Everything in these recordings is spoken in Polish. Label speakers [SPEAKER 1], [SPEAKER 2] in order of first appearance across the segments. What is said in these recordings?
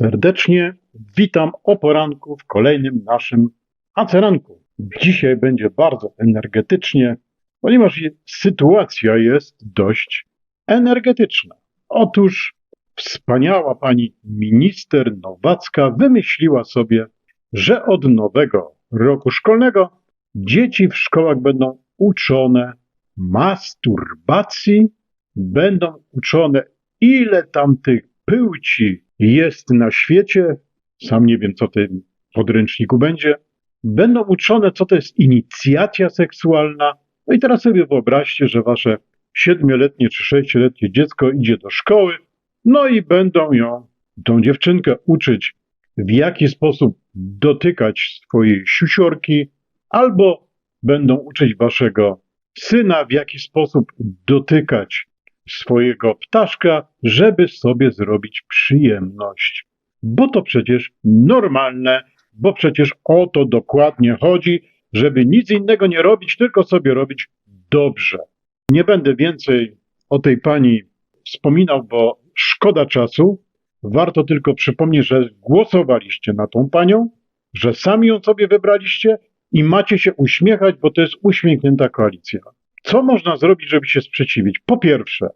[SPEAKER 1] serdecznie. Witam o poranku w kolejnym naszym aceranku. Dzisiaj będzie bardzo energetycznie, ponieważ sytuacja jest dość energetyczna. Otóż wspaniała pani minister Nowacka wymyśliła sobie, że od nowego roku szkolnego dzieci w szkołach będą uczone masturbacji, będą uczone ile tam tych płci jest na świecie. Sam nie wiem, co w tym podręczniku będzie. Będą uczone, co to jest inicjacja seksualna. No i teraz sobie wyobraźcie, że wasze siedmioletnie czy sześcioletnie dziecko idzie do szkoły, no i będą ją, tą dziewczynkę, uczyć, w jaki sposób dotykać swojej siusiorki, albo będą uczyć waszego syna, w jaki sposób dotykać swojego ptaszka, żeby sobie zrobić przyjemność. Bo to przecież normalne, bo przecież o to dokładnie chodzi, żeby nic innego nie robić, tylko sobie robić dobrze. Nie będę więcej o tej pani wspominał, bo szkoda czasu. Warto tylko przypomnieć, że głosowaliście na tą panią, że sami ją sobie wybraliście i macie się uśmiechać, bo to jest uśmiechnięta koalicja. Co można zrobić, żeby się sprzeciwić? Po pierwsze,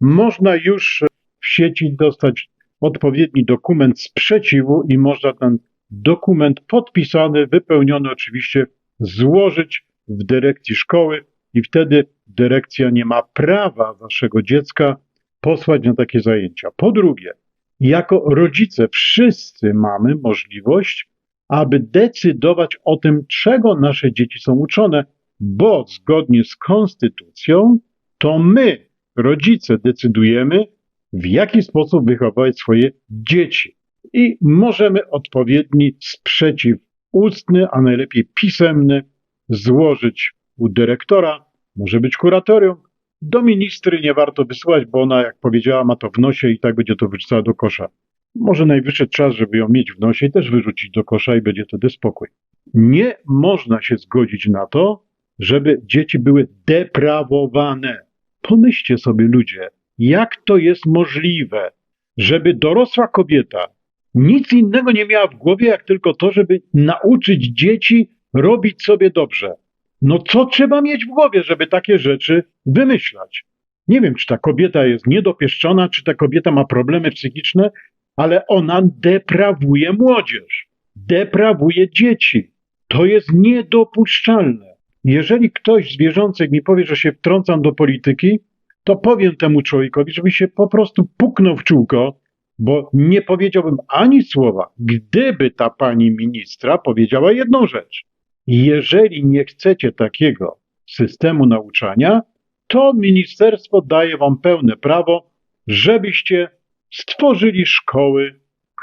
[SPEAKER 1] można już w sieci dostać odpowiedni dokument sprzeciwu i można ten dokument podpisany, wypełniony oczywiście, złożyć w dyrekcji szkoły i wtedy dyrekcja nie ma prawa waszego dziecka posłać na takie zajęcia. Po drugie, jako rodzice wszyscy mamy możliwość, aby decydować o tym, czego nasze dzieci są uczone, bo zgodnie z konstytucją to my, rodzice, decydujemy, w jaki sposób wychować swoje dzieci. I możemy odpowiedni sprzeciw ustny, a najlepiej pisemny, złożyć u dyrektora, może być kuratorium. Do ministry nie warto wysyłać, bo ona, jak powiedziała, ma to w nosie i tak będzie to wyrzucała do kosza. Może najwyższy czas, żeby ją mieć w nosie i też wyrzucić do kosza i będzie wtedy spokój. Nie można się zgodzić na to, żeby dzieci były deprawowane. Pomyślcie sobie, ludzie, jak to jest możliwe, żeby dorosła kobieta nic innego nie miała w głowie, jak tylko to, żeby nauczyć dzieci robić sobie dobrze. No co trzeba mieć w głowie, żeby takie rzeczy wymyślać? Nie wiem, czy ta kobieta jest niedopieszczona, czy ta kobieta ma problemy psychiczne, ale ona deprawuje młodzież, deprawuje dzieci. To jest niedopuszczalne. Jeżeli ktoś z wierzących mi powie, że się wtrącam do polityki, to powiem temu człowiekowi, żeby się po prostu puknął w czółko, bo nie powiedziałbym ani słowa, gdyby ta pani ministra powiedziała jedną rzecz. Jeżeli nie chcecie takiego systemu nauczania, to ministerstwo daje wam pełne prawo, żebyście stworzyli szkoły,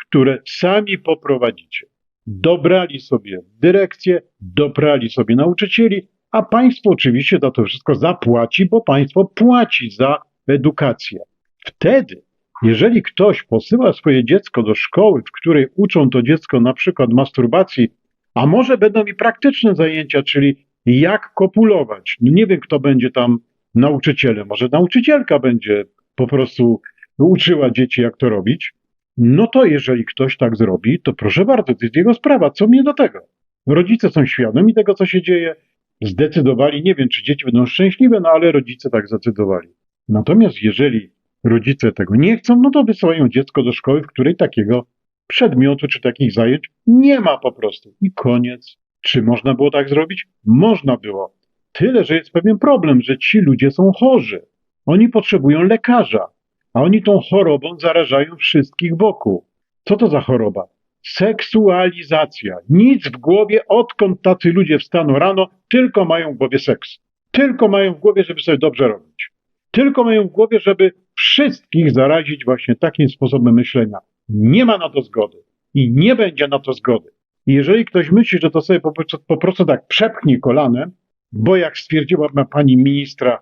[SPEAKER 1] które sami poprowadzicie. Dobrali sobie dyrekcję, dobrali sobie nauczycieli, a państwo oczywiście za to wszystko zapłaci, bo państwo płaci za edukację. Wtedy, jeżeli ktoś posyła swoje dziecko do szkoły, w której uczą to dziecko na przykład masturbacji, a może będą i praktyczne zajęcia, czyli jak kopulować. No nie wiem, kto będzie tam nauczycielem. Może nauczycielka będzie po prostu uczyła dzieci, jak to robić. No to jeżeli ktoś tak zrobi, to proszę bardzo, to jest jego sprawa. Co mnie do tego? Rodzice są świadomi tego, co się dzieje. Zdecydowali, nie wiem, czy dzieci będą szczęśliwe, no ale rodzice tak zdecydowali. Natomiast jeżeli rodzice tego nie chcą, no to wysyłają dziecko do szkoły, w której takiego przedmiotu czy takich zajęć nie ma po prostu. I koniec. Czy można było tak zrobić? Można było. Tyle, że jest pewien problem, że ci ludzie są chorzy. Oni potrzebują lekarza, a oni tą chorobą zarażają wszystkich wokół. Co to za choroba? Seksualizacja. Nic w głowie, odkąd tacy ludzie wstaną rano, tylko mają w głowie seks. Tylko mają w głowie, żeby sobie dobrze robić. Tylko mają w głowie, żeby wszystkich zarazić właśnie takim sposobem myślenia. Nie ma na to zgody i nie będzie na to zgody. I jeżeli ktoś myśli, że to sobie po, prostu- po prostu tak przepchnie kolanem, bo jak stwierdziła pani ministra,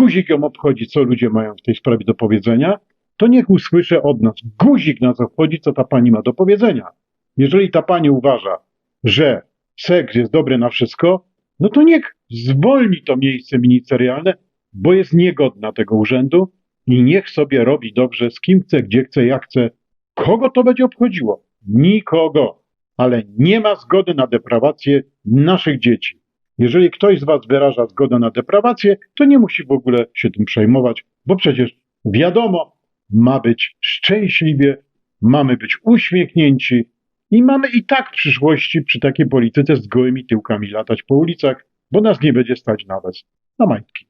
[SPEAKER 1] guzik ją obchodzi, co ludzie mają w tej sprawie do powiedzenia, to niech usłyszę od nas. Guzik nas obchodzi, co ta pani ma do powiedzenia. Jeżeli ta pani uważa, że seks jest dobry na wszystko, no to niech zwolni to miejsce ministerialne, bo jest niegodna tego urzędu i niech sobie robi dobrze z kim chce, gdzie chce, jak chce. Kogo to będzie obchodziło? Nikogo. Ale nie ma zgody na deprawację naszych dzieci. Jeżeli ktoś z Was wyraża zgodę na deprawację, to nie musi w ogóle się tym przejmować, bo przecież wiadomo, ma być szczęśliwie, mamy być uśmiechnięci i mamy i tak w przyszłości przy takiej polityce z gołymi tyłkami latać po ulicach, bo nas nie będzie stać nawet na majtki.